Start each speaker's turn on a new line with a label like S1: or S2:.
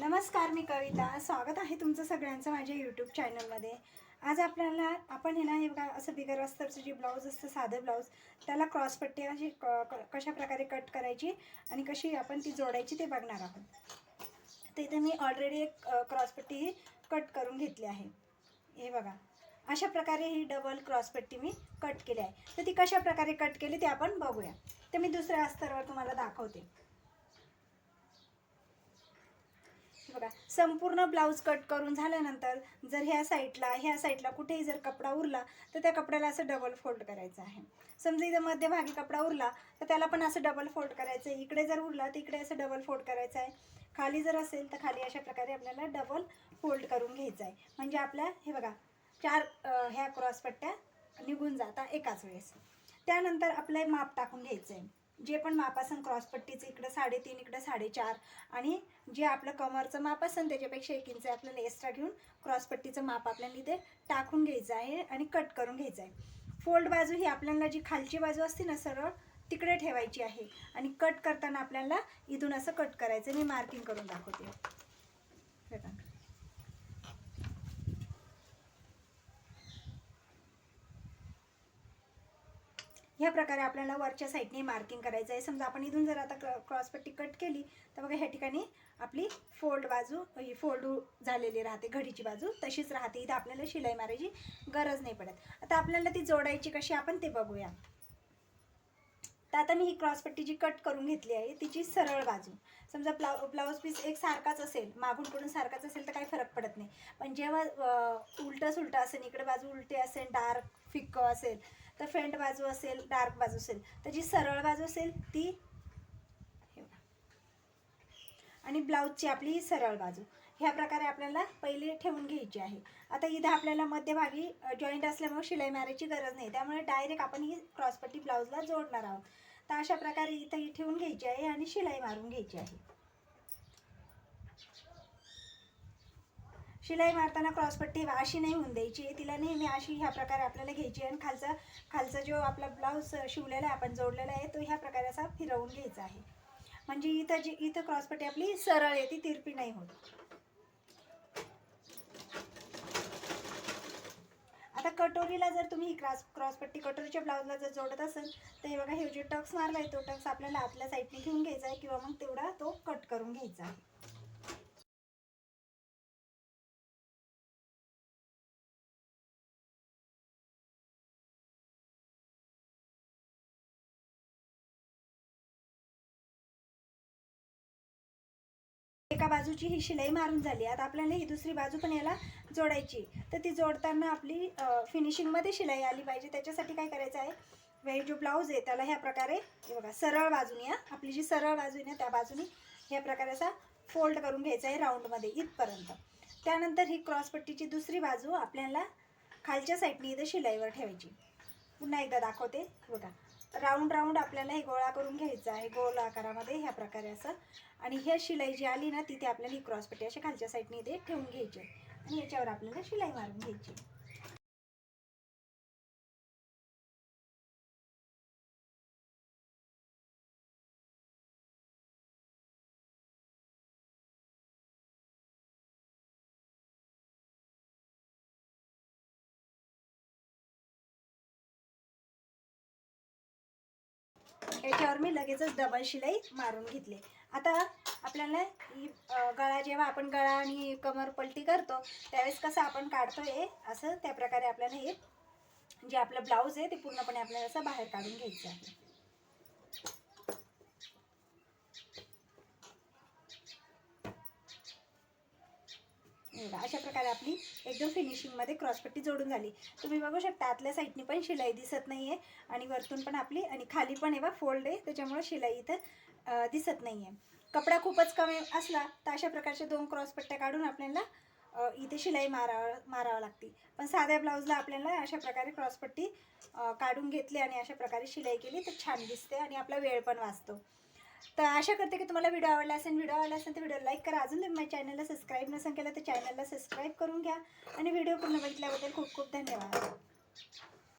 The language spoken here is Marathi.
S1: नमस्कार मी कविता. स्वागत आहे तुमचं सगळ्यांचं माझ्या यूट्यूब चॅनलमध्ये आज आपल्याला आपण हे ना हे बघा असं बिगर अस्तरचं जे ब्लाऊज असतं साधं ब्लाऊज त्याला क्रॉसपट्टी अशी क- क- कशा प्रकारे कट करायची आणि कशी आपण ती जोडायची ते बघणार आहोत. तर इथे मी ऑलरेडी एक क्रॉसपट्टी क्रॉसपट्टी कट करून घेतली आहे. हे बघा. अशा प्रकारे ही डबल क्रॉसपट्टी मी कट केली आहे. तर ती कशा प्रकारे कट केली ते आपण बघूया. तर मी दुसऱ्या अस्तरवर तुम्हाला दाखवते हे बघा संपूर्ण ब्लाऊज कट करून झाल्यानंतर जर ह्या साईडला ह्या साईडला कुठेही जर कपडा उरला तर त्या कपड्याला असं डबल फोल्ड करायचं आहे. समजा इथं मध्यभागी कपडा उरला तर त्याला पण असं डबल फोल्ड करायचं आहे. इकडे जर उरला तर इकडे असं डबल फोल्ड करायचं आहे. खाली जर असेल तर खाली अशा प्रकारे आपल्याला डबल फोल्ड करून घ्यायचं आहे. म्हणजे आपल्या हे बघा चार ह्या क्रॉसपट्ट्या निघून जाता एकाच वेळेस. त्यानंतर आपलं माप टाकून घ्यायचं आहे. जे पण माप असेल क्रॉसपट्टीचं इकडं साडेतीन इकडं साडेचार आणि जे आपलं कमरचं माप असेल त्याच्यापेक्षा एक इंच आपल्याला एक्स्ट्रा घेऊन क्रॉसपट्टीचं माप आपल्याला इथे टाकून घ्यायचं आहे आणि कट करून घ्यायचं आहे. फोल्ड बाजू ही आपल्याला जी खालची बाजू असते ना सरळ तिकडे ठेवायची आहे. आणि कट करताना आपल्याला इथून असं कट करायचं मी मार्किंग करून दाखवते. ह्या प्रकारे आपल्याला वरच्या साईडने मार्किंग करायचं आहे समजा आपण इथून जर आता क्रॉ क्रॉसपट्टी कट केली तर बघा ह्या ठिकाणी आपली फोल्ड बाजू ही फोल्ड झालेली राहते घडीची बाजू तशीच राहते. इथं आपल्याला शिलाई मारायची गरज नाही पडत. आता आपल्याला ती जोडायची कशी आपण ते बघूया. तर आता मी ही क्रॉसपट्टी जी कट करून घेतली आहे तिची सरळ बाजू. समजा ब्लाउ ब्लाऊज पीस एक सारखाच असेल मागून पडून सारखाच असेल तर काही फरक पडत नाही. पण जेव्हा उलटं सुलटं असेल इकडे बाजू उलटी असेल डार्क फिक्क असेल तर फ्रंट बाजू असेल डार्क बाजू असेल तर जी सरळ बाजू असेल ती आणि ब्लाऊजची आपली ही सरळ बाजू. ह्या प्रकारे आपल्याला पहिले ठेवून घ्यायची आहे. आता इथं आपल्याला मध्यभागी जॉईंट असल्यामुळे शिलाई मारायची गरज नाही. त्यामुळे डायरेक्ट आपण ही क्रॉसपट्टी ब्लाऊजला जोडणार आहोत. तर अशा प्रकारे इथं ही ठेवून घ्यायची आहे आणि शिलाई मारून घ्यायची आहे. शिलाई मारताना क्रॉसपट्टी अशी नाही होऊन द्यायची. तिला नेहमी अशी ह्या प्रकारे आपल्याला घ्यायची आणि खालचा खालचा जो आपला ब्लाऊज शिवलेला आहे आपण जोडलेला आहे तो ह्या प्रकारे असा फिरवून घ्यायचा आहे. म्हणजे इथं जी इथं क्रॉसपट्टी आपली सरळ येते तिरपी नाही होत. आता कटोरीला जर तुम्ही ही क्रॉस क्रॉसपट्टी कटोरीच्या ब्लाऊजला जर जोडत असेल तर हे बघा हे जे टक्स मारलाय तो टक्स आपल्याला आतल्या साईडने घेऊन घ्यायचा आहे किंवा मग तेवढा तो कट करून घ्यायचा आहे. एका बाजूची ही शिलाई मारून झाली. आता आपल्याला ही दुसरी बाजू पण याला जोडायची. तर ती जोडताना आपली फिनिशिंगमध्ये शिलाई आली पाहिजे. त्याच्यासाठी काय करायचं आहे? वेळ जो ब्लाऊज आहे त्याला ह्या प्रकारे हे बघा सरळ बाजूने या आपली जी सरळ बाजू आहे ना त्या बाजूने ह्या प्रकारे असा फोल्ड करून घ्यायचा आहे राऊंडमध्ये इथपर्यंत. त्यानंतर ही क्रॉसपट्टीची दुसरी बाजू आपल्याला खालच्या साईडने इथं शिलाईवर ठेवायची. पुन्हा एकदा दाखवते. बघा. राऊंड राऊंड आपल्याला हे गोळा करून घ्यायचं आहे. गोल आकारामध्ये ह्या प्रकारे असं. आणि हे शिलाई जी आली ना तिथे आपल्याला ही क्रॉसपट्टी अशा खालच्या साईडने इथे ठेवून घ्यायची आणि याच्यावर आपल्याला शिलाई मारून घ्यायची याच्यावर मी लगेचच डबल शिलाई मारून घेतली. आता आपल्याला ही गळा जेव्हा आपण गळा आणि कमर पलटी करतो त्यावेळेस कसं आपण काढतो हे असं त्या प्रकारे आपल्याला हे जे आपलं ब्लाऊज आहे ते पूर्णपणे आपल्याला असं बाहेर काढून घ्यायचं आहे. बघा, अशा प्रकारे आपली एकदम फिनिशिंगमध्ये क्रॉसपट्टी जोडून झाली. तुम्ही बघू शकता आतल्या साईडनी पण शिलाई दिसत नाही आहे आणि वरतून पण आपली आणि खाली पण आहे फोल्ड आहे त्याच्यामुळे शिलाई इथं दिसत नाही आहे कपडा खूपच कमी असला तर अशा प्रकारच्या दोन क्रॉसपट्ट्या काढून आपल्याला इथे शिलाई मारावं मारावं लागते. पण साध्या ब्लाऊजला आपल्याला अशा प्रकारे क्रॉसपट्टी काढून घेतली आणि अशा प्रकारे शिलाई केली तर छान दिसते आणि आपला वेळ पण वाचतो. तर आशा करते की तुम्हाला व्हिडिओ आवडला असेल. व्हिडिओ आवडला असेल तर व्हिडिओ लाईक करा. अजून तुम्ही माझ्या चॅनलला सबस्क्राईब नसेल केलं तर चॅनलला सबस्क्राईब करून घ्या. आणि व्हिडिओ पूर्ण बघितल्याबद्दल खूप खूप धन्यवाद.